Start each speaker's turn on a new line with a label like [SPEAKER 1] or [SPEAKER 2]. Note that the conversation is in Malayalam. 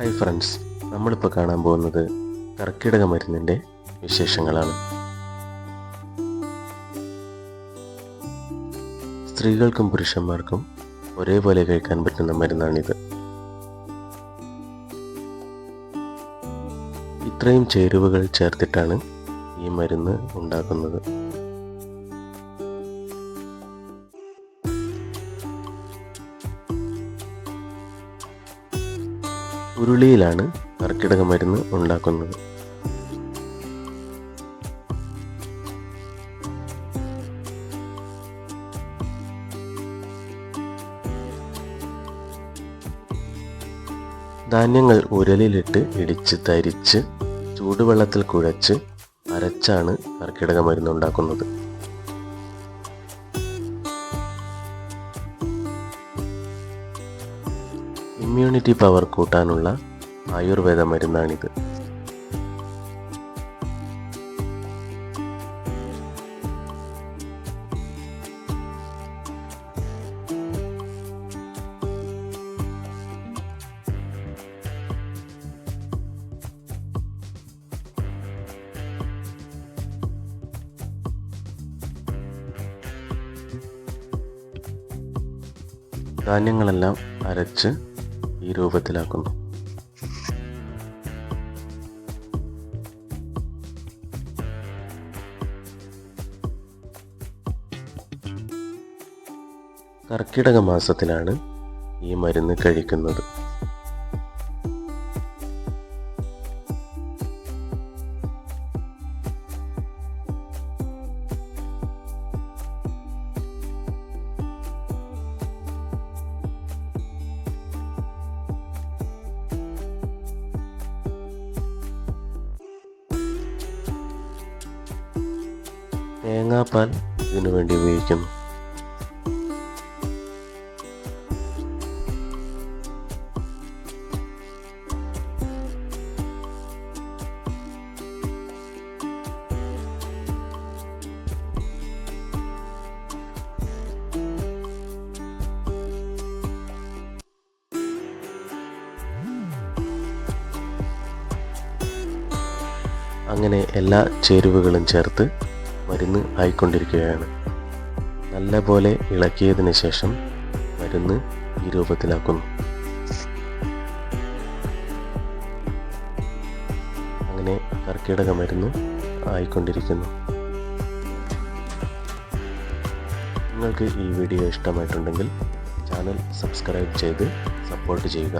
[SPEAKER 1] ഹായ് ഫ്രണ്ട്സ് നമ്മളിപ്പോൾ കാണാൻ പോകുന്നത് കർക്കിടക മരുന്നിന്റെ വിശേഷങ്ങളാണ്. സ്ത്രീകൾക്കും പുരുഷന്മാർക്കും ഒരേപോലെ കഴിക്കാൻ പറ്റുന്ന മരുന്നാണിത്. ഇത്രയും ചേരുവകൾ ചേർത്തിട്ടാണ് ഈ മരുന്ന് ഉണ്ടാക്കുന്നത്. ഉരുളിയിലാണ് കർക്കിടക മരുന്ന് ഉണ്ടാക്കുന്നത്. ധാന്യങ്ങൾ ഉരലിലിട്ട് ഇടിച്ച് തരിച്ച് ചൂടുവെള്ളത്തിൽ കുഴച്ച് അരച്ചാണ് കർക്കിടക മരുന്ന് ഉണ്ടാക്കുന്നത്. ഇമ്മ്യൂണിറ്റി പവർ കൂട്ടാനുള്ള ആയുർവേദ മരുന്നാണിത്. ധാന്യങ്ങളെല്ലാം അരച്ച് ഈ രൂപത്തിലാക്കുന്നു. കർക്കിടക മാസത്തിലാണ് ഈ മരുന്ന് കഴിക്കുന്നത്. തേങ്ങാപ്പാൽ ഇതിനു വേണ്ടി ഉപയോഗിക്കുന്നു. അങ്ങനെ എല്ലാ ചേരുവകളും ചേർത്ത് മരുന്ന് ആയിക്കൊണ്ടിരിക്കുകയാണ്. നല്ലപോലെ ഇളക്കിയതിന് ശേഷം മരുന്ന് ഈ രൂപത്തിലാക്കുന്നു. അങ്ങനെ കർക്കിടക മരുന്ന് ആയിക്കൊണ്ടിരിക്കുന്നു. നിങ്ങൾക്ക് ഈ വീഡിയോ ഇഷ്ടമായിട്ടുണ്ടെങ്കിൽ ചാനൽ സബ്സ്ക്രൈബ് ചെയ്ത് സപ്പോർട്ട് ചെയ്യുക.